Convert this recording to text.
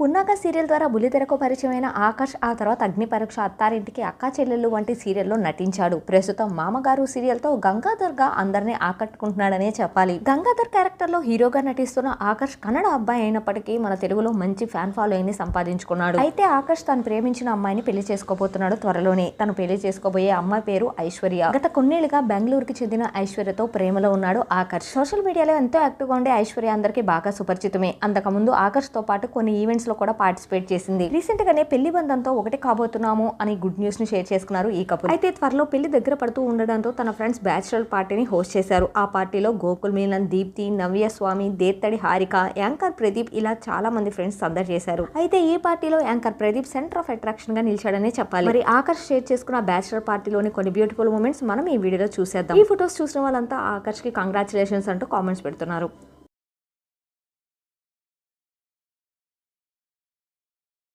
Punnaga serial ద్వారా బుల్లితెరకు పరిచయమైన ఆకాష్ ఆ తర్వాత అగ్ని పరీక్ష అత్తారింటికి అక్కా చెల్లెళ్ళు వంటి సీరియల్లో నటించాడు. ప్రస్తుతం మామగారు సీరియల్తో గంగాధర్గా అందరినీ ఆకట్టుకుంటున్నాడనే చెప్పాలి. గంగాధర్ క్యారెక్టర్లో హీరోగా నటిస్తున్న ఆకాష్ కన్నడ అబ్బాయి అయినప్పటికీ మన తెలుగులో మంచి ఫ్యాన్ ఫాలోయింగ్ని సంపాదించుకున్నాడు. అయితే ఆకాష్ తను ప్రేమించిన అమ్మాయిని పెళ్ళి చేసుకోబోతున్నాడు త్వరలోనే. తను పెళ్ళి చేసుకోబోయే అమ్మాయి పేరు ఐశ్వర్య. గత కొన్నేళ్ళుగా బెంగళూరుకి చెందిన ఐశ్వర్యతో ప్రేమలో ఉన్నాడు ఆకాష్. సోషల్ మీడియాలో ఎంతో యాక్టివ్గా ఉండే ఐశ్వర్య అందరికీ బాగా సుపరిచితమే. అంతకుముందు ఆకర్ష్తో పాటు కొన్ని ఈవెంట్స్ లో కూడా పార్టిసిపేట్ చేసింది. రీసెంట్ గానే పెళ్ళి బంధంతో ఒకటి కాబోతున్నాము అని గుడ్ న్యూస్ని షేర్ చేసుకున్నారు ఈ కపుల్ అయితే త్వరలో పెళ్ళి దగ్గర పడుతూ ఉండడంతో తన ఫ్రెండ్స్ బ్యాచులర్ పార్టీని హోస్ట్ చేశారు. ఆ పార్టీలో గోకుల్ మీనన్ దీప్తి నవ్య స్వామి దేత్తడి హారిక యాంకర్ ప్రదీప్ ఇలా చాలా మంది ఫ్రెండ్స్ సందడి చేశారు. అయితే ఈ పార్టీలో యాంకర్ ప్రదీప్ సెంటర్ ఆఫ్ అట్రాక్షన్గా నిలిచాడనే చెప్పాలి. మరి ఆకర్ష్ షేర్ చేసుకున్న బ్యాచులర్ పార్టీలోని కొన్ని బ్యూటిఫుల్ మూమెంట్స్ మనం ఈ వీడియోలో చూసేద్దాం. ఈ ఫొటోస్ చూసిన వాళ్ళంతా ఆకర్ష్కి కంగ్రాచులేషన్స్ అంటూ కామెంట్స్ పెడుతున్నారు.